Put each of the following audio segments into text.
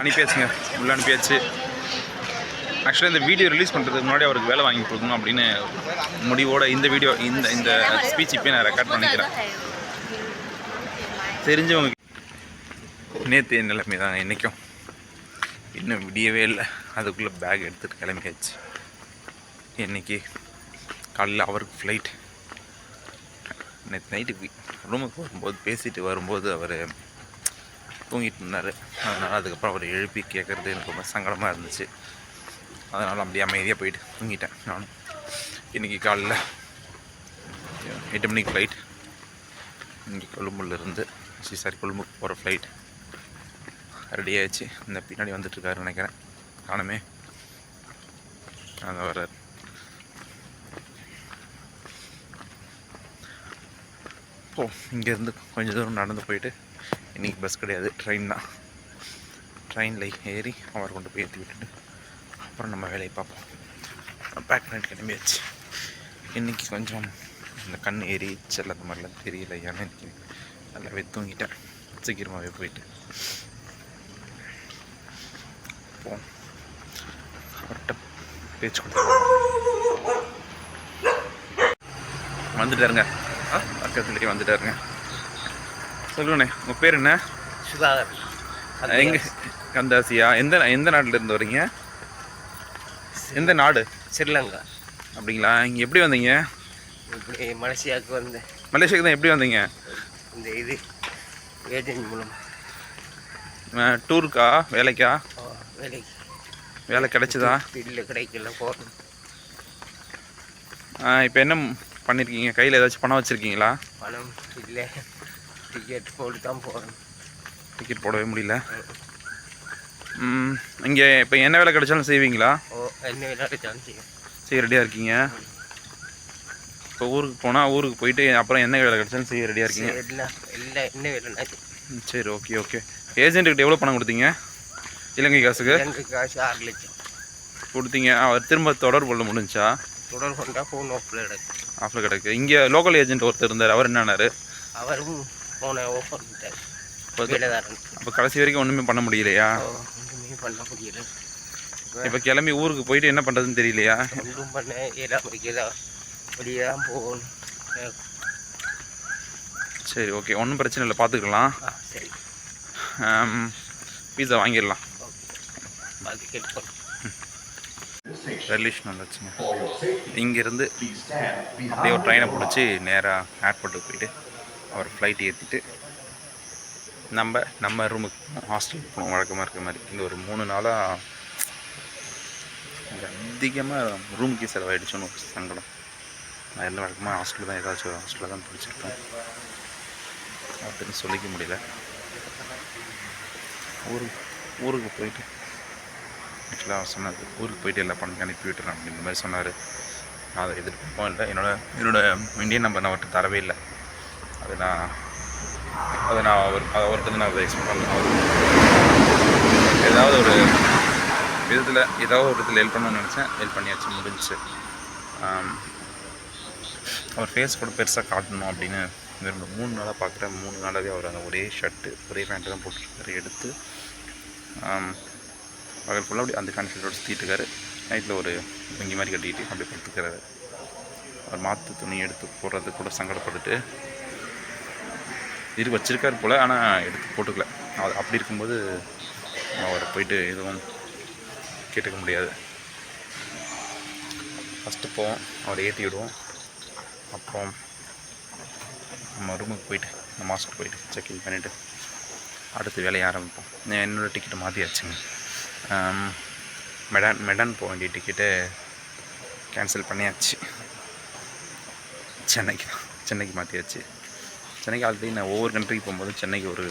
அனுப்பியாச்சுங்க. உள்ள அனுப்பியாச்சு. ஆக்சுவலாக இந்த வீடியோ ரிலீஸ் பண்ணுறதுக்கு முன்னாடி அவருக்கு வேலை வாங்கி கொடுக்கணும் அப்படின்னு முடிவோட இந்த வீடியோ இந்த இந்த ஸ்பீச் இப்போ நான் ரெக்கார்ட் பண்ணிக்கிறேன். தெரிஞ்சவங்க நேற்று என் நிலைமை தான் இன்றைக்கும் இன்னும் விடியவே இல்லை. அதுக்குள்ளே பேக் எடுத்துகிட்டு கிளம்பியாச்சு. இன்றைக்கி காலையில் அவருக்கு ஃப்ளைட் நேற்று நைட்டுக்கு ரூமுக்கு வரும்போது பேசிட்டு வரும்போது அவர் தூங்கிட்டு இருந்தார். அதனால் அதுக்கப்புறம் அவர் எழுப்பி கேட்குறது எனக்கு ரொம்ப சங்கடமாக இருந்துச்சு. அதனால் அப்படியே அமைதியாக போயிட்டு தூங்கிட்டேன் நானும். இன்றைக்கி காலையில் எட்டு மணிக்கு ஃப்ளைட் இங்கே கொழும்புலேருந்து சரி சாரி கொழும்புக்கு போகிற ஃப்ளைட் ரெடி ஆகிடுச்சு இந்த பின்னாடி வந்துட்டுருக்காரு நினைக்கிறேன். நானுமே. அங்கே வர்றார். ஓ இங்கேருந்து கொஞ்சம் தூரம் நடந்து போயிட்டு இன்றைக்கி பஸ் கிடையாது. ட்ரெயின் தான். ட்ரெயினில் ஏறி அவர் கொண்டு போய் ஏற்றி விட்டுட்டு அப்புறம் நம்ம வேலையை பார்ப்போம். பேக் பண்ணிட்டு கிளம்பியாச்சு. இன்றைக்கி கொஞ்சம் இந்த கண் எரிச்சல் அந்த மாதிரிலாம் தெரியல ஏன்னா இன்றைக்கி நல்லாவே தூங்கிட்டேன். சீக்கிரமாகவே போயிட்டு. போம் கரெக்டாக பேச்சு கொடுத்து வந்துட்டாருங்க. ஆ பக்கத்துலேயே வந்துட்டாருங்க. சொல்லுண்ணே உங்கள் பேர் என்ன? சுதாகர். எங்க கந்தாசியா? எந்த எந்த நாட்டுல இருந்து வரீங்க எந்த நாடு? ஸ்ரீலங்கா அப்படிங்களா? இங்கே எப்படி வந்தீங்க? இப்படி மலேசியாவுக்கு வந்து மலேசியாவுக்கு தான் எப்படி வந்தீங்க? இந்த இது ஏஜென்ட் மூலம். டூருக்கா? வேலைக்கா? வேலைக்கு. வேலை கிடைச்சதா? இல்லை கிடைக்கல போகணும். இப்போ என்ன பண்ணியிருக்கீங்க கையில் ஏதாச்சும் பணம் வச்சுருக்கீங்களா? பணம் இல்லை. டிக்கெட் போட்டு தான் போகணும் டிக்கெட் போடவே முடியல. இங்கே இப்போ என்ன வேலை கிடைச்சாலும் செய்வீங்களா? ஓ என்ன விளையாட்டு சான்ஸ் செய்ய ரெடியாக இருக்கீங்க? இப்போ ஊருக்கு போனால் ஊருக்கு போயிட்டு அப்புறம் என்ன வேலை கிடைச்சாலும் செய்ய ரெடியாக இருக்கீங்க? எல்லாம் இல்லை என்ன வேலைனாச்சு ம், சரி ஓகே ஓகே ஏஜென்ட்டுக்கிட்ட எவ்வளோ பணம் கொடுத்தீங்க? இலங்கை காசுக்கு? எனக்கு காசு ஆறு லட்சம். கொடுத்தீங்க. அவர் திரும்ப தொடர்பு கொள்ள முடிஞ்சா தொடர் கொண்டா ஃபோன் ஓப்பில் கிடக்கு. ஆஃபில் கிடக்கு. இங்கே லோக்கல் ஏஜென்ட் ஒருத்தர் இருந்தார். அவர் என்னன்னாரு அவரும் ஃபோனை ஓப்பன் பண்ணிட்டார் இப்போ கடைசி வரைக்கும் ஒன்றுமே பண்ண முடியலையா? ஒன்றுமே பண்ண முடியல. இப்போ கிளம்பி ஊருக்கு போயிட்டு என்ன பண்ணுறதுன்னு தெரியலையா? ஒன்றும் பண்ண ஏழாம் வைக்கிறதா வெளியே தான் போகணும். சரி. ஓகே ஒன்றும் பிரச்சனை இல்லை. பார்த்துக்கலாம் சரி. பீஸா வாங்கிடலாம். பாக்கி கேட்டு ரெலிஷ் நல்லாச்சுங்க இங்கேருந்து அப்படியே ஒரு ட்ரெயினை பிடிச்சி நேராக ஏர்போர்ட்டுக்கு போயிட்டு அவர் ஃப்ளைட் ஏற்றிட்டு நம்ம நம்ம ரூமுக்கு ஹாஸ்டலுக்கு போனோம். வழக்கமாக இருக்கிற மாதிரி. இந்த ஒரு மூணு நாளாக அதிகமாக ரூமுக்கே செலவாயிடுச்சோன்னு ஒரு சங்கடம். நான் எல்லாம் வழக்கமாக ஹாஸ்டலில் தான் ஏதாச்சும் ஹாஸ்டலில் தான் பிடிச்சிருப்பேன். அப்படின்னு சொல்லிக்க முடியல. ஊருக்கு ஊருக்கு போயிட்டு ஆக்சுவலாக அவர் சொன்னார் ஊருக்கு போயிட்டு எல்லா பணத்தையும் அனுப்பி விட்டுறேன். அப்படின்ற மாதிரி சொன்னார். நான் அதை எதிர்பார்க்கவும் இல்லை என்னோட என்னோட இந்தியன் நம்பர் நான் அவர்கிட்ட தரவே இல்லை. அது நான் அதை நான் அவர் அவர்கிட்ட நான் அதை எக்ஸ்பெக்ட் பண்ணல அவர் ஏதாவது ஒரு விதத்தில் ஏதாவது ஒரு விதத்தில் ஹெல்ப் பண்ணணும்னு நினச்சேன் ஹெல்ப் பண்ணியாச்சு முடிஞ்சுச்சு அவர் ஃபேஸ் கூட பெருசாக காட்டணும் அப்படின்னு விரும்ப மூணு நாளாக பார்க்குறேன் மூணு நாளாகவே அவர் அந்த ஒரே ஷர்ட்டு ஒரே பேண்ட்டு தான் போட்டுருக்காரு எடுத்து பகல் ஃபுல்லாக அப்படி அந்த கான்ஃபிடென்ட்டோட சுற்றிட்டு இருக்காரு நைட்டில் ஒரு இங்கே மாதிரி கட்டிக்கிட்டு அப்படியே படுத்துக்கிறாரு அவர் மாற்று துணி எடுத்து போடுறது கூட சங்கடப்பட்டுட்டு இரு வச்சிருக்காரு போல் ஆனால் எடுத்து போட்டுக்கல. அது அப்படி இருக்கும்போது அவரை போயிட்டு எதுவும் கேட்டுக்க முடியாது. ஃபஸ்ட்டு போவோம் அவரை ஏற்றி விடுவோம். அப்புறம் நம்ம ரூமுக்கு போயிட்டு நம்ம மாஸ்க்கு போயிட்டு செக்இன் பண்ணிவிட்டு அடுத்து வேலையை ஆரம்பிப்போம். என்னோடய டிக்கெட்டை மாற்றியாச்சுங்க மெடான் மெடான் போக வேண்டிய டிக்கெட்டை கேன்சல் பண்ணியாச்சு. சென்னைக்கு சென்னைக்கு மாற்றியாச்சு சென்னைக்கு ஆல்ரெடி நான் ஒவ்வொரு கண்ட்ரிக்கு போகும்போது சென்னைக்கு ஒரு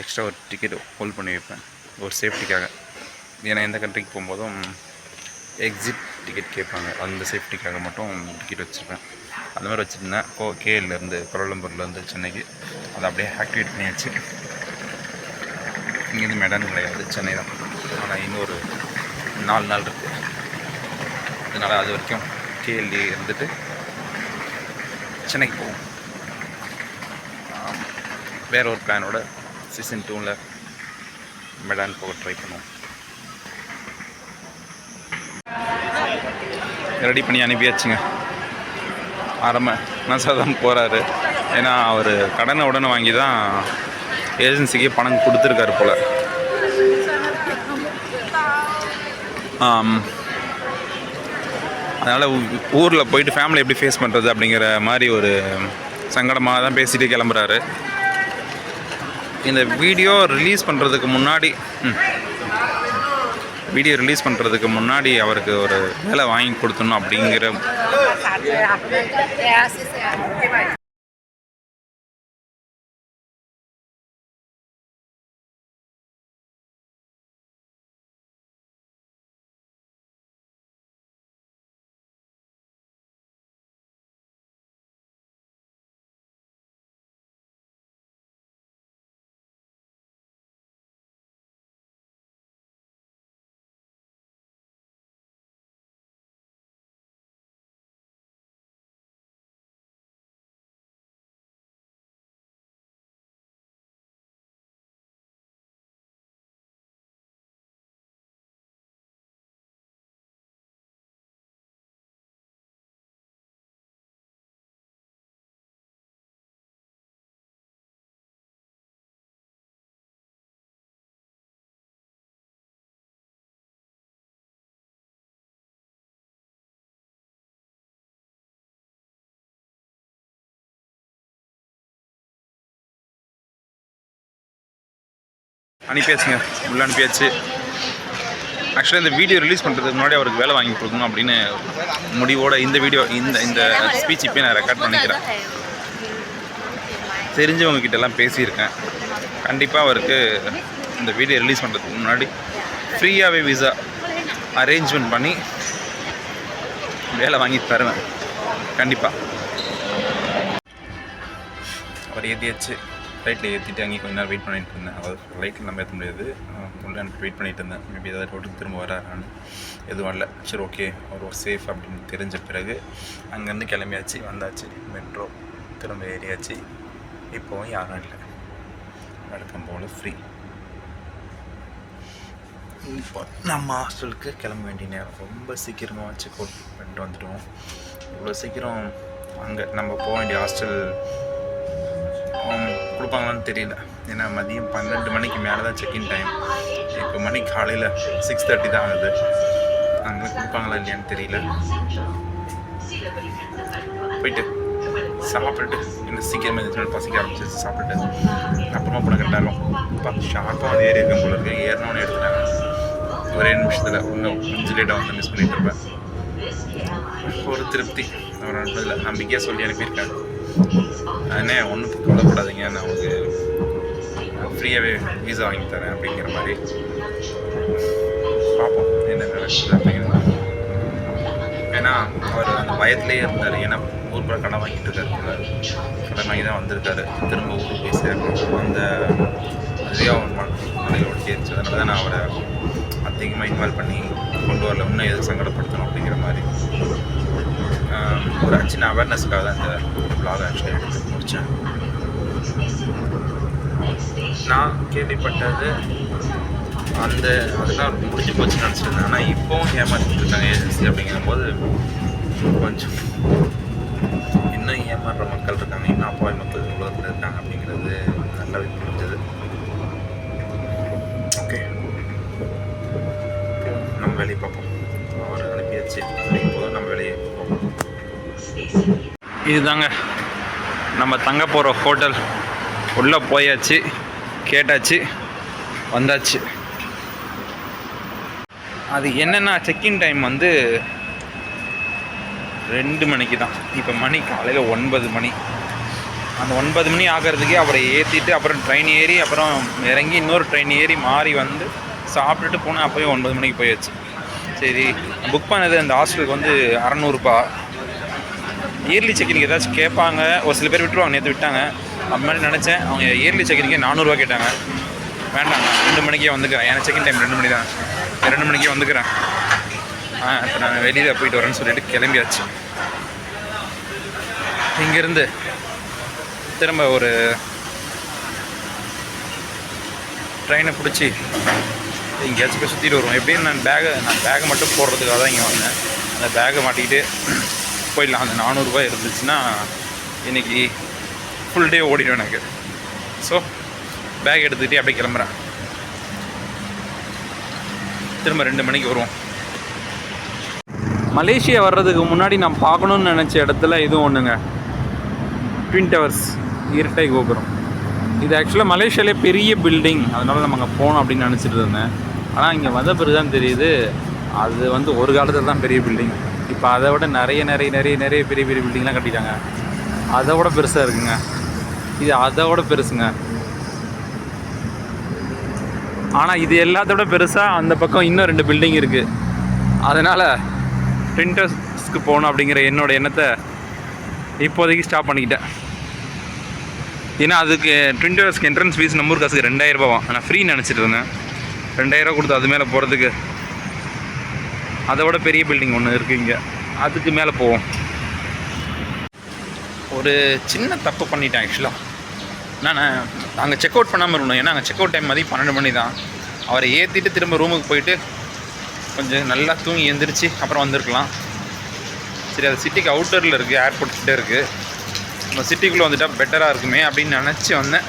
எக்ஸ்ட்ரா ஒரு டிக்கெட் ஹோல்ட் பண்ணி வைப்பேன். ஒரு சேஃப்டிக்காக ஏன்னா எந்த கண்ட்ரிக்கு போகும்போதும் எக்ஸிட் டிக்கெட் கேட்பாங்க. அந்த சேஃப்டிக்காக மட்டும் டிக்கெட் வச்சுருப்பேன். அந்த மாதிரி வச்சுருந்தேன் ஓ கேஎல்லேருந்து கோலாலம்பூர்லேருந்து சென்னைக்கு அதை அப்படியே ஆக்டிவேட் பண்ணியாச்சு. இங்கேருந்து மெடான் கிடையாது சென்னை தான். ஆனால் இன்னொரு நாலு நாள் இருக்குது அதனால் அது வரைக்கும் கேஎல்டி இருந்துட்டு சென்னைக்கு போவோம். வேற ஒரு பிளானோட சீசன் டூவில் மெடான் போக ட்ரை பண்ணுவோம். ரெடி பண்ணி அனுப்பியாச்சுங்க. ஆரம்ப நசா தான் போகிறாரு ஏன்னா அவர் கடனை உடனே வாங்கி தான் ஏஜென்சிக்கு பணம் கொடுத்துருக்காரு போல். அதனால் ஊரில் போயிட்டு ஃபேமிலி எப்படி ஃபேஸ் பண்ணுறது அப்படிங்கிற மாதிரி ஒரு சங்கடமாக தான் பேசிகிட்டு கிளம்புறாரு. இந்த வீடியோ ரிலீஸ் பண்ணுறதுக்கு முன்னாடி வீடியோ ரிலீஸ் பண்ணுறதுக்கு முன்னாடி அவருக்கு ஒரு வேலை வாங்கி கொடுத்துடணும் அப்படிங்கிற அனுப்பியாச்சுங்க. உள்ள அனுப்பியாச்சு. ஆக்சுவலாக இந்த வீடியோ ரிலீஸ் பண்ணுறதுக்கு முன்னாடி அவருக்கு வேலை வாங்கி கொடுக்கணும் அப்படின்னு முடிவோட இந்த வீடியோ இந்த இந்த ஸ்பீச் இப்போ நான் ரெக்கார்ட் பண்ணிக்கிறேன். தெரிஞ்சவங்க கிட்டலாம் பேசியிருக்கேன். கண்டிப்பாக அவருக்கு இந்த வீடியோ ரிலீஸ் பண்ணுறதுக்கு முன்னாடி ஃப்ரீயாகவே விசா அரேஞ்ச்மெண்ட் பண்ணி வேலை வாங்கி தருவேன். கண்டிப்பாக அவர் ஏற்றியாச்சு ஃப்ளைட்டில் ஏற்றிட்டு அங்கே கொஞ்ச நேரம் வெயிட் பண்ணிட்டு இருந்தேன். அதாவது ஃப்ளைட்டில் நம்ம ஏற்ற முடியாது. உள்ள எனக்கு வெயிட் பண்ணிட்டு இருந்தேன். மேபி ஏதாவது ரோட்டுக்கு திரும்ப வராரான்னு எதுவும் வரல. சரி ஓகே அவர் சேஃப் அப்படின்னு தெரிஞ்ச பிறகு அங்கேருந்து கிளம்பியாச்சு. வந்தாச்சு. மெட்ரோ திரும்ப ஏறியாச்சு. இப்போவும் யாரும் இல்லை. வழக்கம் போல் ஃப்ரீ இப்போ நம்ம ஹாஸ்டலுக்கு கிளம்ப வேண்டிய நேரம். ரொம்ப சீக்கிரமாக வச்சு கோட் பண்ணிட்டு வந்துடுவோம். இவ்வளோ சீக்கிரம் அங்கே நம்ம போக வேண்டிய ஹாஸ்டல் கொடுப்பாங்களான்னு தெரியல. ஏன்னா மதியம் பன்னெண்டு மணிக்கு மேலே தான் செக்இன் டைம் இப்போ மணி காலையில் சிக்ஸ் தேர்ட்டி தான் ஆகுது. அங்கே கொடுப்பாங்களா இல்லையான்னு தெரியல. போயிட்டு சாப்பிட்டுட்டு இன்னும் சீக்கிரமாக இருந்துச்சு பசிக்க ஆரம்பிச்சிச்சு சாப்பிட்டுட்டு. அப்புறமா போன கரெக்டாகும் பார்த்து ஷார்ப்பாக வந்து ஏறி இருக்கும் போல இருக்கு. ஏறினோன்னு எடுத்துட்டாங்க. ஒரே நிமிஷத்தில் இன்னும் கொஞ்சம் லேட்டாக வந்து மிஸ் பண்ணிட்டு இருப்பேன். ஒரு திருப்தி. ஒரு நம்பிக்கையாக சொல்லி அனுப்பியிருக்காங்க அண்ணே ஒன்றும் கவலைப்படாதீங்க. நான் உங்களுக்கு ஃப்ரீயாகவே வீசா வாங்கி தரேன் அப்படிங்கிற மாதிரி. பார்ப்போம் என்ன நடக்குது அப்படிங்கிறது. ஏன்னா அவர் அந்த பயத்துலேயே இருந்தார். ஏன்னா ஊர் கூட கடன் வாங்கிட்டு இருக்காரு. கடன் வாங்கி தான் வந்திருக்காரு. திரும்ப ஊருக்கு போய் சேர்க்கணும். அந்த அதுவே அவர் மலையில் ஒட்டிடுச்சு அதனால தான் நான் அவரை அதிகமாக இன்வால்வ் பண்ணி கொண்டு வரல. இன்னும் எது சங்கடப்படுத்தணும் அப்படிங்கிற மாதிரி. ஒரு சின்ன அவேர்னஸ்க்காக தான் இந்த vlog ஆக்சுவலி எடுத்து முடித்தேன் நான் கேள்விப்பட்டது அந்த அதெல்லாம் முடிஞ்சு போச்சு நினச்சிருந்தேன். ஆனால் இப்போவும் ஏமாற்றிட்டு இருக்காங்க ஏஜென்சி அப்படிங்கும்போது கொஞ்சம் இன்னும் ஏமாறுற மக்கள் இருக்காங்க இன்னும் அப்பாவி மக்கள் உலகத்தில் இருக்காங்க அப்படிங்கிறது நல்லாவே புரிஞ்சது. ஓகே நம்ம வேலையை பார்ப்போம். அவர் அனுப்பியாச்சு. போதும் நம்ம வேலையை பார்ப்போம். இதுதாங்க. நம்ம தங்க போகிற ஹோட்டல் உள்ளே போயாச்சு கேட்டாச்சு வந்தாச்சு. அது என்னென்னா செக்இன் டைம் வந்து ரெண்டு மணிக்கு தான். இப்போ மணி காலையில் ஒன்பது மணி. அந்த ஒன்பது மணி ஆகிறதுக்கே அவரை ஏற்றிட்டு அப்புறம் ட்ரெயின் ஏறி அப்புறம் இறங்கி இன்னொரு ட்ரெயின் ஏறி மாறி வந்து சாப்பிட்டுட்டு போனால் அப்போயும் ஒன்பது மணிக்கு போயாச்சு. சரி புக் பண்ணது அந்த ஹாஸ்டலுக்கு வந்து அறநூறுபா. இயர்லி செக்கிங் ஏதாச்சும் கேட்பாங்க. ஒரு சில பேர் விட்டுருவாங்க. நேற்று விட்டாங்க. அது மாதிரி நினச்சேன் அவங்க இயர்லி செக்கிங்கே நானூறுரூவா கேட்டாங்க. வேண்டாம் ரெண்டு மணிக்கே வந்துக்கிறேன். ஏன்னா செக்கிங் டைம் ரெண்டு மணி தான் ரெண்டு மணிக்கே வந்துக்கிறேன். ஆ இப்போ நான் வெளியில் போயிட்டு வரேன்னு சொல்லிட்டு கிளம்பியாச்சு. இங்கேருந்து திரும்ப ஒரு ட்ரெயினை பிடிச்சி எங்கேயாச்சும் போய் சுற்றிட்டு வருவோம். எப்படின்னு நான் பேகை நான் பேகை மட்டும் போடுறதுக்காக தான் இங்கே வந்தேன். அந்த பேகை மாட்டிக்கிட்டு போயிடலாம். அந்த நானூறுரூவா இருந்துச்சுன்னா இன்றைக்கி ஃபுல் டே ஓடிடும் எனக்கு. ஸோ பேக் எடுத்துக்கிட்டே அப்படியே கிளம்புறேன். திரும்ப ரெண்டு மணிக்கு வருவோம். மலேசியா வர்றதுக்கு முன்னாடி நான் பார்க்கணுன்னு நினச்ச இடத்துல இதுவும் ஒன்றுங்க ட்வின் டவர்ஸ் இரட்டை கோபுரம். இது ஆக்சுவலாக மலேசியாலே பெரிய பில்டிங் அதனால் நம்ம அங்கே போகணும் அப்படின்னு நினச்சிட்டு இருந்தேன். ஆனால் இங்கே வந்த பிறகு தான் தெரியுது அது வந்து ஒரு காலத்தில் தான் பெரிய பில்டிங் இப்போ அதை விட நிறைய நிறைய நிறைய நிறைய பெரிய பெரிய பில்டிங்லாம் கட்டிட்டாங்க. அதை விட பெருசாக இருக்குங்க. இது அதை விட பெருசுங்க. ஆனால் இது எல்லாத்தோட பெருசாக அந்த பக்கம் இன்னும் ரெண்டு பில்டிங் இருக்குது அதனால் பிரிண்டர்ஸ்க்கு போகணும் அப்படிங்கிற என்னோட எண்ணத்தை இப்போதைக்கு ஸ்டாப் பண்ணிக்கிட்டேன். ஏன்னா அதுக்கு பிரிண்டர்ஸ்க்கு என்ட்ரன்ஸ் ஃபீஸ் நம்ம ஊர் காசுக்கு ரெண்டாயிரம் ரூபாவும் நான் ஃப்ரீ நினச்சிட்டு இருந்தேன். ரெண்டாயிரம் ரூபா கொடுத்து அது மேலே போகிறதுக்கு அதை விட பெரிய பில்டிங் ஒன்று இருக்குது இங்கே. அதுக்கு மேலே போவோம். ஒரு சின்ன தப்பு பண்ணிட்டேன் ஆக்சுவலாக நான் அங்கே செக் அவுட் பண்ணாமல் இருக்கணும் ஏன்னா அங்கே செக் அவுட் டைம் மதியம் பன்னெண்டு மணி தான். அவரை ஏற்றிட்டு திரும்ப ரூமுக்கு போயிட்டு கொஞ்சம் நல்லா தூங்கி எழுந்திரிச்சு அப்புறம் வந்திருக்கலாம். சரி அது சிட்டிக்கு அவுட்டரில் இருக்குது ஏர்போர்ட் கிட்டே இருக்குது நம்ம சிட்டிக்குள்ளே வந்துட்டால் பெட்டராக இருக்குமே அப்படின்னு நினச்சி வந்தேன்.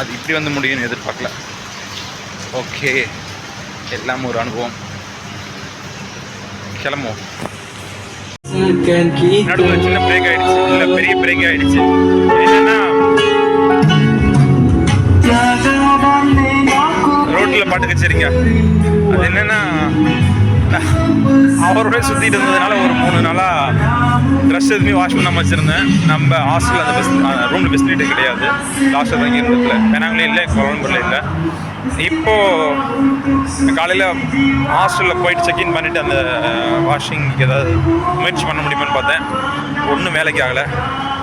அது இப்படி வந்து முடியும்னு எதிர்பார்க்கல. ஓகே எல்லாம் ஒரு அனுபவம். கிளம்புவோம். நடுவில் சின்ன பிரேக் ஆயிடுச்சு. இல்லை பெரிய பிரேக் ஆயிடுச்சு. என்னன்னா ரோட்டில் பாட்டு கச்சேரிங்க அது என்னன்னா அவரோட சுற்றிட்டு இருந்ததுனால ஒரு மூணு நாளாக ட்ரெஸ் எதுவுமே வாஷ் பண்ணாமல் வச்சுருந்தேன். நம்ம ஹாஸ்டலில் அந்த பெஸ்ட் ரூமில் ஃபெசிலிட்டி கிடையாது. லாஸ்ட்டில் தங்கி இருந்ததுல. பெனாங்களே இல்லை கொலம்பூரில் இல்லை. இப்போது காலையில் ஹாஸ்டலில் போயிட்டு செக்இன் பண்ணிவிட்டு அந்த வாஷிங் ஏதாவது முயற்சி பண்ண முடியுமான்னு பார்த்தேன். ஒன்றும் வேலைக்கு ஆகலை.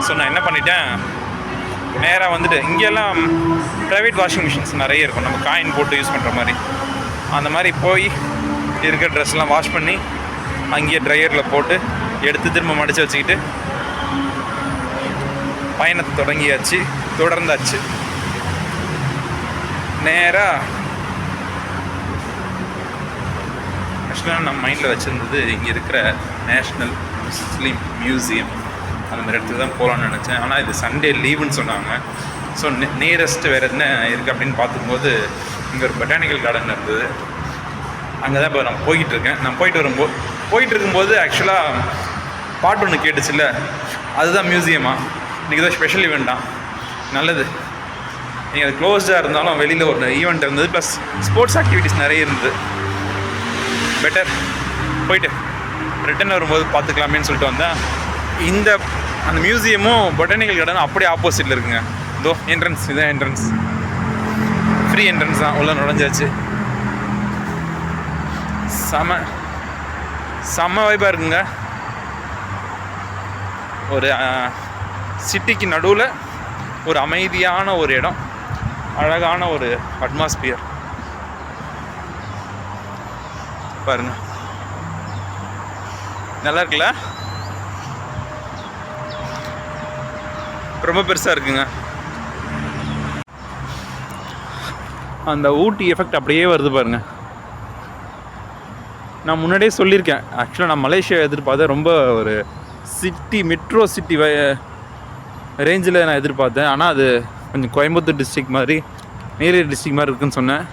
ஸோ நான் என்ன பண்ணிட்டேன்? நேராக வந்துட்டு இங்கெல்லாம் ப்ரைவேட் வாஷிங் மிஷின்ஸ் நிறைய இருக்கும். நம்ம காயின் போட்டு யூஸ் பண்ணுற மாதிரி. அந்த மாதிரி போய் இருக்கிற ட்ரெஸ்லாம் வாஷ் பண்ணி அங்கேயே ட்ரையரில் போட்டு எடுத்து திரும்ப மடித்து வச்சுக்கிட்டு பயணத்தை தொடங்கியாச்சு. தொடர்ந்தாச்சு. நேராக ஆக்சுவலாக நம்ம மைண்டில் வச்சுருந்தது இங்கே இருக்கிற நேஷ்னல் முஸ்லீம் மியூசியம் அந்த மாதிரி இடத்துக்கு தான் போகலான்னு நினச்சேன். ஆனால் இது சண்டே லீவுன்னு சொன்னாங்க. ஸோ நியரஸ்ட் வேறு என்ன இருக்குது அப்படின்னு பார்த்துக்கும்போது இங்கே ஒரு பொட்டானிக்கல் கார்டன் இருந்தது. அங்கே தான் இப்போ நான் போய்கிட்டு இருக்கேன். நான் போயிட்டு வரும்போது போயிட்டு இருக்கும்போது ஆக்சுவலாக பாட்டு ஒன்று கேட்டுச்சுல்ல? அதுதான் மியூசியமா இன்றைக்கி தான் ஸ்பெஷல் ஈவெண்ட்டா நல்லது. நீங்கள் அது க்ளோஸ்டாக இருந்தாலும் வெளியில் ஒரு ஈவெண்ட் இருந்தது. ப்ளஸ் ஸ்போர்ட்ஸ் ஆக்டிவிட்டீஸ் நிறைய இருந்தது. பெட்டர் போயிட்டு. ரிட்டர்ன் வரும்போது பார்த்துக்கலாமேன்னு சொல்லிட்டு வந்தேன். இந்த அந்த மியூசியமும் பொட்டானிக்கல் கார்டனும் அப்படியே ஆப்போசிட்டில் இருக்குங்க. இதோ என்ட்ரன்ஸ் இதான் என்ட்ரன்ஸ் ஃப்ரீ என்ட்ரன்ஸ் தான். உள்ள நுழைஞ்சாச்சு. செம செம வைப்பாக இருக்குங்க. ஒரு சிட்டிக்கு நடுவில் ஒரு அமைதியான ஒரு இடம். அழகான ஒரு அட்மாஸ்பியர் பாருங்க. நல்லா இருக்குல்ல? ரொம்ப பெருசாக இருக்குங்க. அந்த ஊட்டி எஃபெக்ட் அப்படியே வருது பாருங்க. நான் முன்னாடியே சொல்லியிருக்கேன். ஆக்சுவலாக நான் மலேசியா எதிர்பார்த்தேன். ரொம்ப ஒரு சிட்டி மெட்ரோ சிட்டி ரேஞ்சில் நான் எதிர்பார்த்தேன். ஆனால் அது கொஞ்சம் கோயம்புத்தூர் டிஸ்ட்ரிக்ட் மாதிரி நீலகிரி டிஸ்ட்ரிக்ட் மாதிரி இருக்குன்னு சொன்னேன்.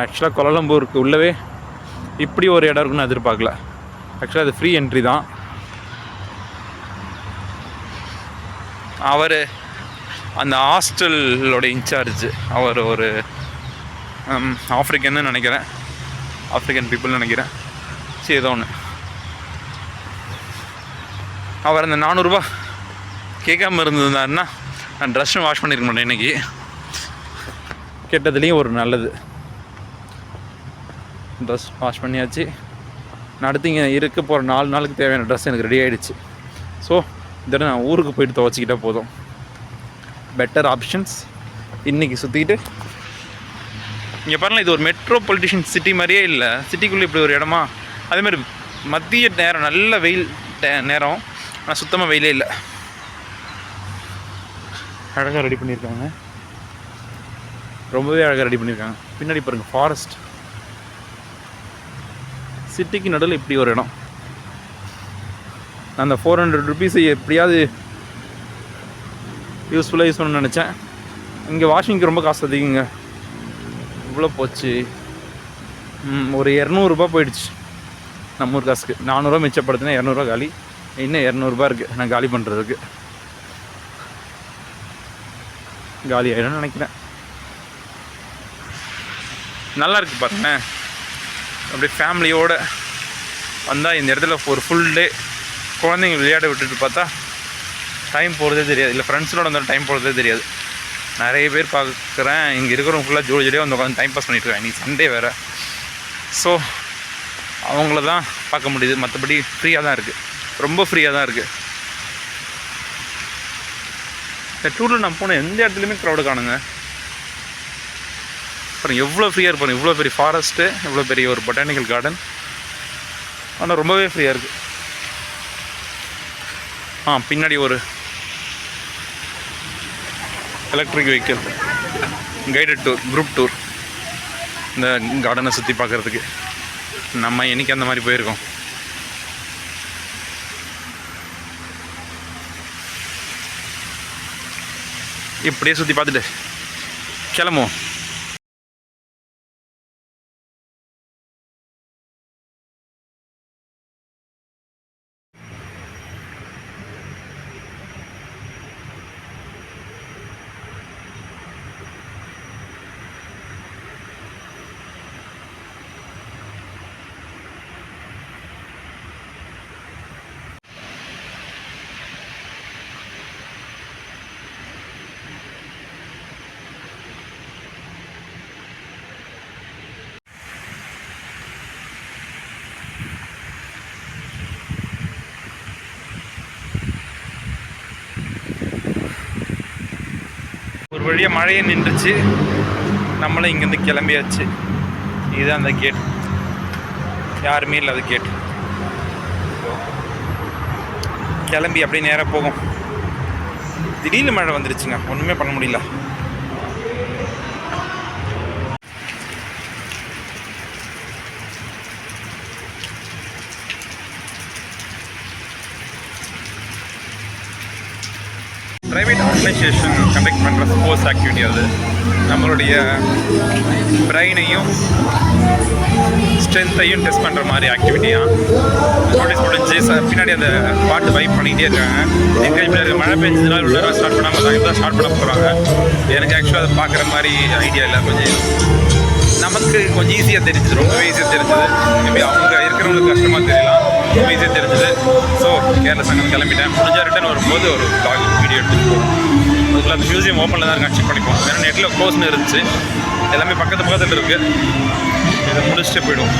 ஆக்சுவலாக கொலம்பூருக்கு உள்ளவே இப்படி ஒரு இடம் இருக்குன்னு எதிர்பார்க்கல. ஆக்சுவலாக அது ஃப்ரீ என்ட்ரி தான். அவர் அந்த ஹாஸ்டலோட இன்சார்ஜ் அவர் ஒரு ஆஃப்ரிக்கன்னு நினைக்கிறேன். ஆஃப்ரிக்கன் பீப்புள்னு நினைக்கிறேன். சரி ஏதோ ஒன்று அவர் அந்த நானூறுரூபா கேட்காம இருந்திருந்தாருன்னா நான் ட்ரெஸ்ஸும் வாஷ் பண்ணியிருக்க மாட்டேன் இன்னைக்கு. கெட்டதுலேயும் ஒரு நல்லது. ட்ரெஸ் வாஷ் பண்ணியாச்சு. நான் அடுத்து இங்கே இருக்க போகிற நாலு நாளுக்கு தேவையான ட்ரெஸ் எனக்கு ரெடி ஆகிடுச்சு ஸோ இதோட நான் ஊருக்கு போயிட்டு துவச்சிக்கிட்டால் போதும். பெட்டர் ஆப்ஷன்ஸ் இன்றைக்கி சுற்றிக்கிட்டு இங்கே பாருங்கள் இது ஒரு மெட்ரோ பொலிட்டிஷியன் சிட்டி மாதிரியே இல்லை. சிட்டிக்குள்ளே இப்படி ஒரு இடமா? அதேமாதிரி மதிய நேரம் நல்ல வெயில் டே- நேரம். ஆனால் சுத்தமாக வெயிலே இல்லை. அழகாக ரெடி பண்ணியிருக்காங்க. ரொம்பவே அழகாக ரெடி பண்ணியிருக்காங்க. பின்னாடி பாருங்கள் ஃபாரஸ்ட் சிட்டிக்கு நடுவில் இப்படி ஒரு இடம். நான் அந்த ஃபோர் ஹண்ட்ரட் ருபீஸை எப்படியாவது யூஸ்ஃபுல்லாக யூஸ் பண்ணணும்னு நினச்சேன். இங்கே வாஷிங்க்கு ரொம்ப காசு அதிகங்க. இவ்வளோ போச்சு. ஒரு இரநூறுபா போயிடுச்சு. நம்ம ஊர் காசுக்கு. நானூறுரூவா மிச்சப்படுத்தினா இரநூறுவா காலி. இன்னும் இரநூறுபா இருக்குது நான் காலி பண்ணுறதுக்கு காலி ஆகிடும்னு நினைக்கிறேன். நல்லா இருக்கு பாருங்க அப்படியே ஃபேமிலியோடு வந்தால் இந்த இடத்துல ஒரு ஃபுல் டே குழந்தைங்க விளையாட விட்டுட்டு பார்த்தா டைம் போகிறதே தெரியாது. இல்லை ஃப்ரெண்ட்ஸோட வந்தாலும் டைம் போகிறதே தெரியாது. நிறைய பேர் பார்க்குறேன். இங்கே இருக்கிறவங்க ஃபுல்லாக ஜோடி ஜோடியாக வந்து உட்காந்து டைம் பாஸ் பண்ணிட்டுருக்கேன் இன்றைக்கி சண்டே வேறு. ஸோ அவங்கள தான் பார்க்க முடியுது. மற்றபடி ஃப்ரீயாக தான் இருக்குது ரொம்ப ஃப்ரீயாக தான் இருக்குது இந்த டூரில் நான் போன எந்த இடத்துலையுமே க்ரௌடு காணுங்க. அப்புறம் எவ்வளோ ஃப்ரீயாக இருப்பாங்க இவ்வளோ பெரிய ஃபாரஸ்ட்டு இவ்வளோ பெரிய ஒரு பொட்டானிக்கல் கார்டன் ஆனால் ரொம்பவே ஃப்ரீயாக இருக்குது ஆ பின்னாடி ஒரு electric vehicle guided tour group tour இந்த கார்டனை சுற்றி பார்க்குறதுக்கு நம்ம என்னைக்கு அந்த மாதிரி போயிருக்கோம்? இப்படியே சுற்றி பார்த்துட்டு கிளம்புவோம். ஒரு வழியாக மழையே நின்றுச்சு. நம்மளும் இங்கேருந்து கிளம்பியாச்சு. இதுதான் அந்த கேட் யாருமே இல்லாத கேட் கிளம்பி அப்படியே நேராக போகும். திடீர்னு மழை வந்துருச்சுங்க. ஒன்றுமே பண்ண முடியல. ப்ரைவேட் ஆர்கனைசேஷன் கண்டக்ட் பண்ணுற ஸ்போர்ட்ஸ் ஆக்டிவிட்டி அது. நம்மளுடைய பிரெயினையும் ஸ்ட்ரென்த்தையும் டெஸ்ட் பண்ணுற மாதிரி ஆக்டிவிட்டியாக நோட்டீஸ் முடிஞ்சு ச- பின்னாடி அந்த பாட்டு வைப் பண்ணிகிட்டே இருக்காங்க. என்கரேஜ் பண்ணி மழை பெஞ்சதுனால உள்ள ஸ்டார்ட் பண்ணாமல் தான் தான் ஸ்டார்ட் பண்ண போகிறாங்க எனக்கு ஆக்சுவலாக அதை பார்க்குற மாதிரி ஐடியா இல்லை. கொஞ்சம் நமக்கு கொஞ்சம் ஈஸியாக தெரிஞ்சுது. ரொம்ப ஈஸியாக தெரிஞ்சது. மேபி அவங்க இருக்கிறவங்களுக்கு கஷ்டமாக தெரியலாம். ரொம்ப ஈஸியாக தெரிஞ்சது. ஸோ கேரள சங்கம் கிளம்பிட்டேன். முடிஞ்சா ரிட்டன் வரும்போது ஒரு டாக் வீடியோ எடுத்துகிட்டு அதுக்குள்ள அந்த மியூசியம் ஓப்பனில் தான் அச்சீவ் பண்ணிப்போம் ஏன்னா நெட்டில் க்ளோஸ்னு இருந்துச்சு. எல்லாமே பக்கத்து பக்கத்தில் இருக்குது இதை முடிச்சுட்டு போயிடுவோம்.